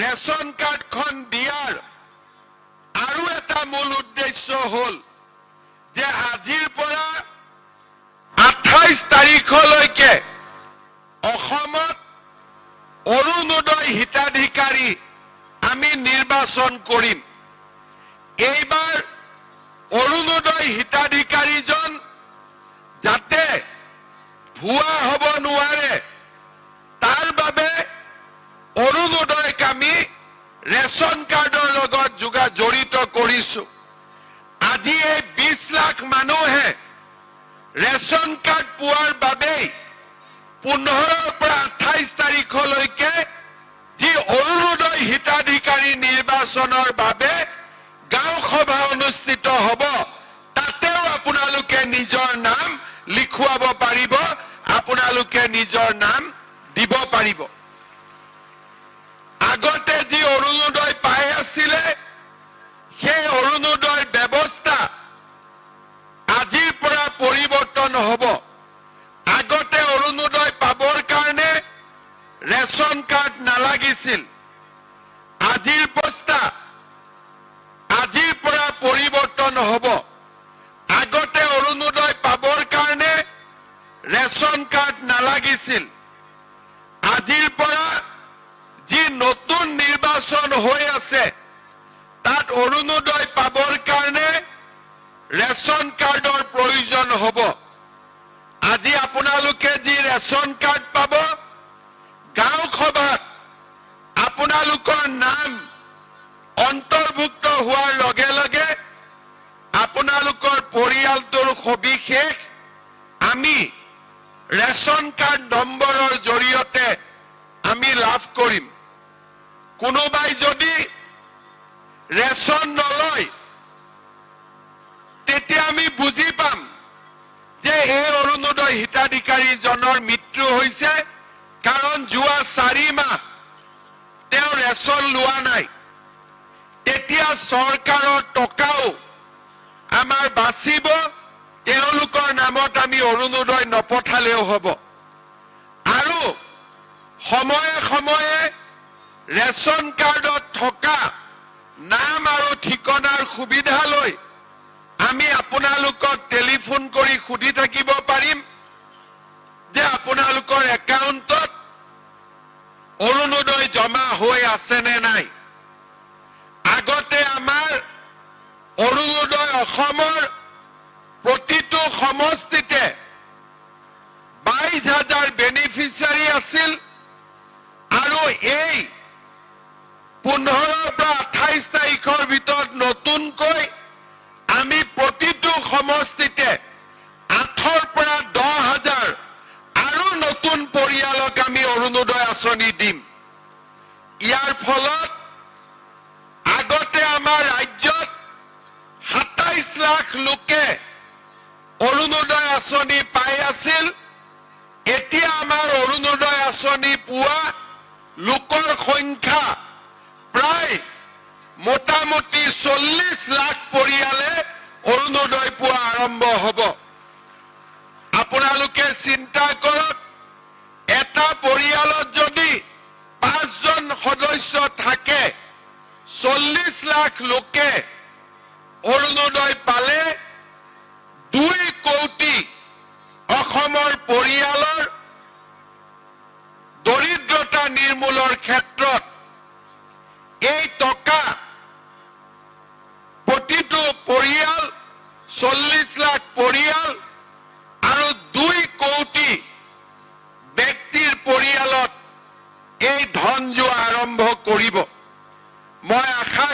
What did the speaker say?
Ration কাৰ্ডখন দিয়াৰ আৰু এটা মূল উদ্দেশ্য হ'ল যে আজিৰ পৰা আঠাইছ তাৰিখলৈকে অসমত অৰুণোদয় হিতাধিকাৰী আমি নিৰ্বাচন কৰিম। এইবাৰ অৰুণোদয় হিতাধিকাৰীজন যাতে ভুৱা হ'ব নোৱাৰে, তাৰ বাবে অৰুণোদয়ক আমি ৰেচন কাৰ্ডৰ লগত যোগা জড়িত কৰিছো। আজি এই বিশ লাখ মানুহে ৰেচন কাৰ্ড পোৱাৰ বাবেই পোন্ধৰৰ পৰা আঠাইছ তাৰিখলৈকে যি অৰুণোদয় হিতাধিকাৰী নিৰ্বাচনৰ বাবে গাঁও সভা অনুষ্ঠিত হ'ব, তাতেও আপোনালোকে নিজৰ নাম লিখুৱাব পাৰিব, আপোনালোকে নিজৰ নাম দিব পাৰিব। আগতে যি অৰুণোদয় পাই আছিলে, সেই অৰুণোদয় ব্যৱস্থা আজিৰ পৰা পৰিৱৰ্তন হ'ব। আগতে অৰুণোদয় পাবৰ কাৰণে ৰেচন কাৰ্ড নালাগিছিল। আজিৰ প্ৰস্তা, আজিৰ পৰা পৰিৱৰ্তন হ'ব। আগতে অৰুণোদয় পাবৰ কাৰণে ৰেচন কাৰ্ড নালাগিছিল। আজিৰ পৰা হৈ আছে। তাত অৰুণোদয় পাবৰ কাৰণে ৰেচন কাৰ্ডৰ প্ৰয়োজন হ'ব। আজি আপোনালোকে যি ৰেচন কাৰ্ড পাব, গাঁও সভাত আপোনালোকৰ নাম অন্তৰ্ভুক্ত হোৱাৰ লগে লগে আপোনালোকৰ পৰিয়ালটোৰ সবিশেষ আমি ৰেচন কাৰ্ড নম্বৰৰ জৰিয়তে আমি লাভ কৰিম। কোনোবাই যদি ৰেচন নলয়, তেতিয়া আমি বুজি পাম যে এই অৰুণোদয় হিতাধিকাৰীজনৰ মৃত্যু হৈছে কাৰণ যোৱা চাৰি মাহ তেওঁ ৰেচন লোৱা নাই। তেতিয়া চৰকাৰৰ টকাও আমাৰ বাচিব, তেওঁলোকৰ নামত আমি অৰুণোদয় নপঠালেও হ'ব। আৰু সময়ে সময়ে ৰেচন কাৰ্ডত থকা নাম আৰু ঠিকনাৰ সুবিধা লৈ আমি আপোনালোকক টেলিফোন কৰি সুধি থাকিব পাৰিম যে আপোনালোকৰ একাউণ্টত অৰুণোদয় জমা হৈ আছেনে নাই। আগতে আমাৰ অৰুণোদয় অসমৰ প্ৰতিটো সমষ্টিতে বাইশ হাজাৰ বেনিফিচিয়াৰী আছিল আৰু এই পোন্ধৰৰ পৰা আঠাইছ তাৰিখৰ ভিতৰত নতুনকৈ আমি প্ৰতিটো সমষ্টিতে আঠৰ পৰা দহ হাজাৰ আৰু নতুন পৰিয়ালক আমি অৰুণোদয় আঁচনি দিম। ইয়াৰ ফলত আগতে আমাৰ ৰাজ্যত সাতাইশ লাখ লোকে অৰুণোদয় আঁচনি পাই আছিল। এতিয়া আমাৰ অৰুণোদয় আঁচনি পোৱা লোকৰ সংখ্যা মোটামুটি চল্লিশ লাখ পৰিয়ালে অৰুণোদয় পোৱা আৰম্ভ হ'ব। আপোনালোকে চিন্তা কৰক, এটা পৰিয়ালত যদি পাঁচজন সদস্য থাকে, চল্লিশ লাখ লোকে অৰুণোদয় পালে, দুই কোটি অসমৰ পৰিয়ালৰ দৰিদ্ৰতা নিৰ্মূলৰ ক্ষেত্ৰত চল্লিশ লাখ পৰিয়াল আৰু দুই কোটি ব্যক্তিৰ পৰিয়ালত এই ধন যোৱা আৰম্ভ কৰিব। মই আশা